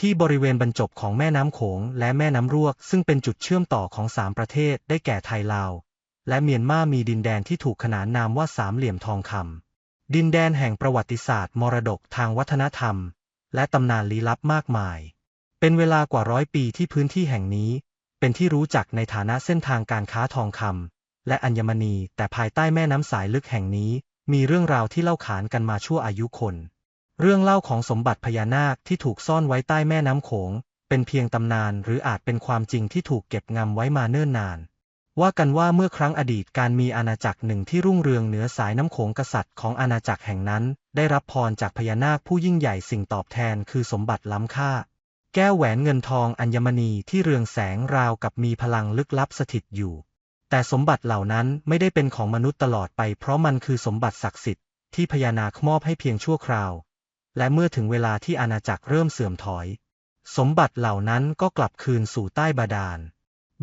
ที่บริเวณบรรจบของแม่น้ำโขงและแม่น้ำรวก ซึ่งเป็นจุดเชื่อมต่อของสามประเทศได้แก่ไทยลาว และเมียนมามีดินแดนที่ถูกขนานนามว่าสามเหลี่ยมทองคำดินแดนแห่งประวัติศาสตร์ มรดกทางวัฒนธรรม และตำนานลี้ลับมากมาย เป็นเวลากว่าร้อยปีที่พื้นที่แห่งนี้ เป็นที่รู้จักในฐานะเส้นทางการค้าทองคำและอัญมณี แต่ภายใต้แม่น้ำสายลึกแห่งนี้ มีเรื่องราวที่เล่าขานกันมาชั่วอายุคน เรื่องเล่าของสมบัติพญานาคที่ถูกซ่อนไว้ใต้แม่น้ำโขง เป็นเพียงตำนานหรืออาจเป็นความจริงที่ถูกเก็บงำไว้มาเนิ่นนาน ว่ากันว่าเมื่อครั้งอดีตการมีอาณาจักรหนึ่งที่รุ่งเรืองเหนือสายน้ำโขงกษัตริย์ของอาณาจักรแห่งนั้น ได้รับพรจากพญานาคผู้ยิ่งใหญ่สิ่งตอบแทนคือสมบัติล้ำค่า แก้วแหวนเงินทองอัญมณีที่เรืองแสงราวกับมีพลังลึกลับสถิตอยู่ แต่สมบัติเหล่านั้นไม่ได้เป็นของมนุษย์ตลอดไปเพราะมันคือสมบัติศักดิ์สิทธิ์ที่พญานาคมอบให้เพียงชั่วคราว และเมื่อถึงเวลาที่อาณาจักรเริ่มเสื่อมถอย สมบัติเหล่านั้นก็กลับคืนสู่ใต้บาดาล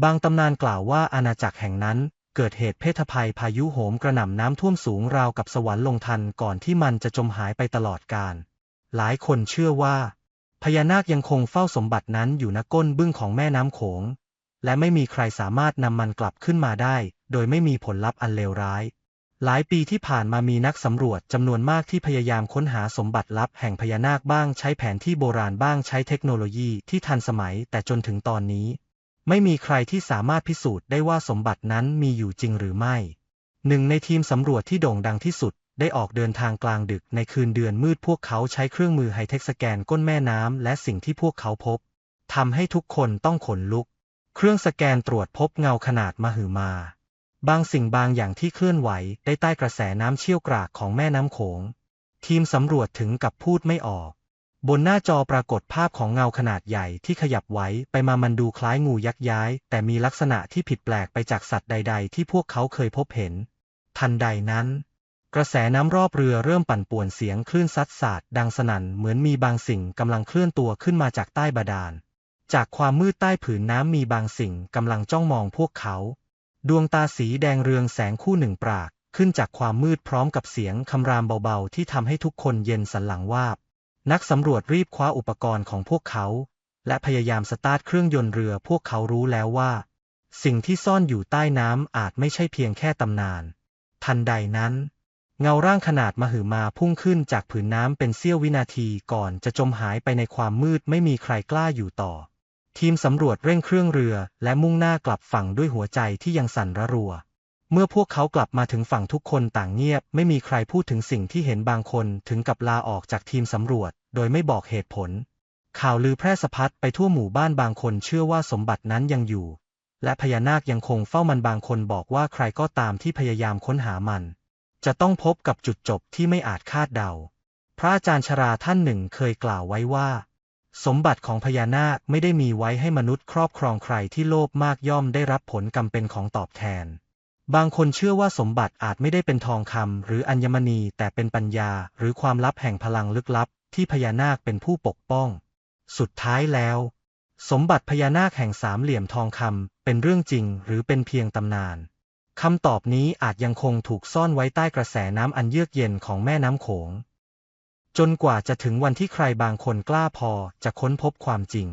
บางตำนานกล่าวว่าอาณาจักรแห่งนั้นเกิดเหตุเพศภัยพายุโหมกระหน่ำน้ำท่วมสูงราวกับสวรรค์ลงทันก่อนที่มันจะจมหายไปตลอดกาล หลายคนเชื่อว่า พญานาคยังคงเฝ้าสมบัตินั้นอยู่ณก้นบึ้งของแม่น้ำโขง และไม่มีใครสามารถนำมันกลับขึ้นมาได้ โดยไม่มีผลลัพธ์อันเลวร้าย หลายปีที่ผ่านมามีนักสำรวจจำนวนมากที่พยายามค้นหาสมบัติลับแห่งพญานาคบ้างใช้แผนที่โบราณบ้างใช้เทคโนโลยีที่ทันสมัยแต่จนถึงตอนนี้ ไม่มีใครที่สามารถพิสูจน์ได้ว่าสมบัตินั้นมีอยู่จริงหรือไม่ หนึ่งในทีมสำรวจที่โด่งดังที่สุด ได้ออกเดินทางกลางดึกในคืนเดือนมืดพวกเขาใช้เครื่องมือไฮเทคสแกนก้นแม่น้ำและสิ่งที่พวกเขาพบทำให้ทุกคนต้องขนลุก เครื่องสแกนตรวจพบเงาขนาดมหึมา บางสิ่งบางอย่างที่เคลื่อนไหวได้ใต้กระแสน้ำเชี่ยวกรากของแม่น้ำโขง ทีมสำรวจถึงกับพูดไม่ออก บนหน้าจอปรากฏภาพของเงาขนาดใหญ่ที่ขยับไหวไปมามันดูคล้ายงูยักษ์ย้าย แต่มีลักษณะที่ผิดแปลกไปจากสัตว์ใด ๆ ที่พวกเขาเคยพบเห็น ทันใดนั้น กระแสน้ำรอบเรือเริ่มปั่นป่วนเสียงคลื่นซัดสาดดังสนั่นเหมือนมีบางสิ่งกำลังเคลื่อนตัวขึ้นมาจากใต้บาดาล จากความมืดใต้ผืนน้ำมีบางสิ่งกำลังจ้องมองพวกเขา ดวงตาสีแดงเรืองแสงคู่หนึ่งปราก ขึ้นจากความมืดพร้อมกับเสียงคำรามเบาๆ ที่ทำให้ทุกคนเย็นสันหลังวาบ นักสำรวจรีบคว้าอุปกรณ์ของพวกเขา และพยายามสตาร์ทเครื่องยนต์เรือพวกเขารู้แล้วว่า สิ่งที่ซ่อนอยู่ใต้น้ำอาจไม่ใช่เพียงแค่ตำนาน ทันใดนั้น เงาร่างขนาดมหึมาพุ่งขึ้นจากผืนน้ำเป็นเสี้ยววินาทีก่อนจะจมหายไปในความมืดไม่มีใครกล้าอยู่ต่อ ทีมสำรวจเร่งเครื่องเรือและมุ่งหน้ากลับฝั่งด้วยหัวใจที่ยังสั่นระรัว เมื่อพวกเขากลับมาถึงฝั่งทุกคนต่างเงียบ ไม่มีใครพูดถึงสิ่งที่เห็นบางคนถึงกับลาออกจากทีมสำรวจ โดยไม่บอกเหตุผล ข่าวลือแพร่สะพัดไปทั่วหมู่บ้านบางคนเชื่อว่าสมบัตินั้นยังอยู่ และพญานาคยังคงเฝ้ามันบางคนบอกว่าใครก็ตามที่พยายามค้นหามัน จะต้องพบกับจุดจบที่ไม่อาจคาดเดา พระอาจารย์ชราท่านหนึ่งเคยกล่าวไว้ว่า สมบัติของพญานาคไม่ได้มีไว้ให้มนุษย์ครอบครองใครที่โลภมากย่อมได้รับผลกรรมเป็นของตอบแทน บางคนเชื่อว่าสมบัติอาจไม่ได้เป็นทองคำหรืออัญมณีแต่เป็นปัญญาหรือความลับแห่งพลังลึกลับ ที่พญานาคเป็นผู้ปกป้อง สุดท้ายแล้ว สมบัติพญานาคแห่งสามเหลี่ยมทองคำเป็นเรื่องจริงหรือเป็นเพียงตำนานคำตอบนี้อาจยังคงถูกซ่อนไว้ใต้กระแสน้ำอันเยือกเย็นของแม่น้ำโขง จนกว่าจะถึงวันที่ใครบางคนกล้าพอจะค้นพบความจริง